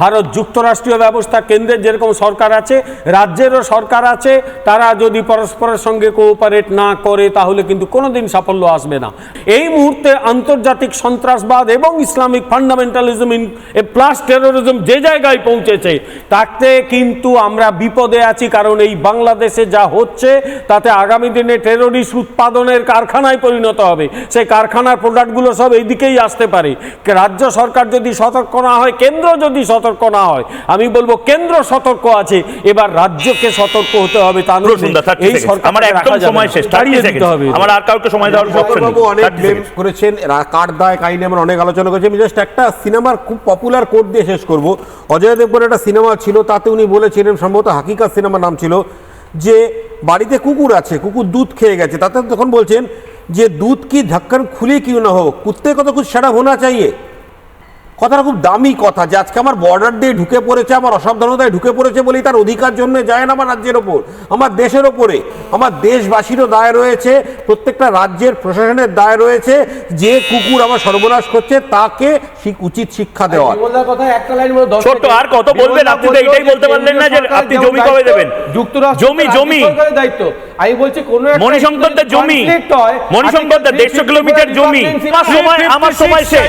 ভারত যুক্তরাষ্ট্রীয় ব্যবস্থা কেন্দ্রের যেরকম সরকার আছে, রাজ্যেরও সরকার আছে, তারা যদি পরস্পরের সঙ্গে কোঅপারেট না করে, তাহলে কিন্তু কোনোদিন সাফল্য আসবে না। এই মুহূর্তে আন্তর্জাতিক সন্ত্রাসবাদ এবং Islamic fundamentalism in plus terrorism যে জায়গায় পৌঁছেছে, তাতে কিন্তু আমরা বিপদে আছি, কারণ এই বাংলাদেশে যা হচ্ছে, তাতে আগামী দিনে টেরোরিস্ট উৎপাদনের কারখানায় পরিণত হবে। সেই কারখানার প্রোডাক্টগুলো সব এইদিকেই আসতে পারে। রাজ্য সরকার যদি সতর্ক না হয়, কেন্দ্র যদি সতর্ক না হয়। আমি বলব কেন্দ্র সতর্ক আছে এবার রাজ্যকে সতর্ক হতে হবে তা নইলে প্রসুন্দা, 30 এই সরকার আমার একদম সময় শেষ দাঁড়িয়ে 30 দিতে হবে। আমার আর কাউকে সময় দেওয়ার অপশন বাবু অনেক ব্লেম করেছেন রা- কার দায় কাহিনী আমরা অনেক আলোচনা করেছি। আমি জাস্ট একটা সিনেমার খুব পপুলার কোড দিয়ে শেষ করব। অজয় দেবগন একটা সিনেমা ছিল তাতে উনি বলেছিলেন সম্ভবত হাকিকাত সিনেমার নাম ছিল যে বাড়িতে কুকুর আছে কুকুর দুধ খেয়ে গেছে। তাতে তখন বলছেন যে দুধ কি ঢাক্কান খুলে কিউ না হোক কুত্তে কত কুछ সারা হোনা চাইয়ে? কথাটা খুব দামি কথা যে আজকে আমার বর্ডার দিয়ে ঢুকে পড়েছে আমার অসাবধানতায় ঢুকে পড়েছে বলেই তার অধিকার জন্য যায় না আমার রাজ্যের ওপর আমার দেশের ওপরে। আমার দেশবাসীরও দায় রয়েছে প্রত্যেকটা রাজ্যের প্রশাসনের দায় রয়েছে যে কুকুর আমার সর্বনাশ করছে তাকে উচিত শিক্ষা দেওয়া ছোট্ট, আর কত বলবেন? আপনি তো এটাই বলতে পারলেন না যে আপনি জমি কবে দেবেন? যুক্তরাষ্ট্র জমি, জমি। সরকারের দায়িত্ব। আমি বলছি কোন একটা মণিশঙ্কর জমি। conflict মণিশঙ্কর দেড়শো কিলোমিটার জমি। আমার সময় আমার সময় শেষ।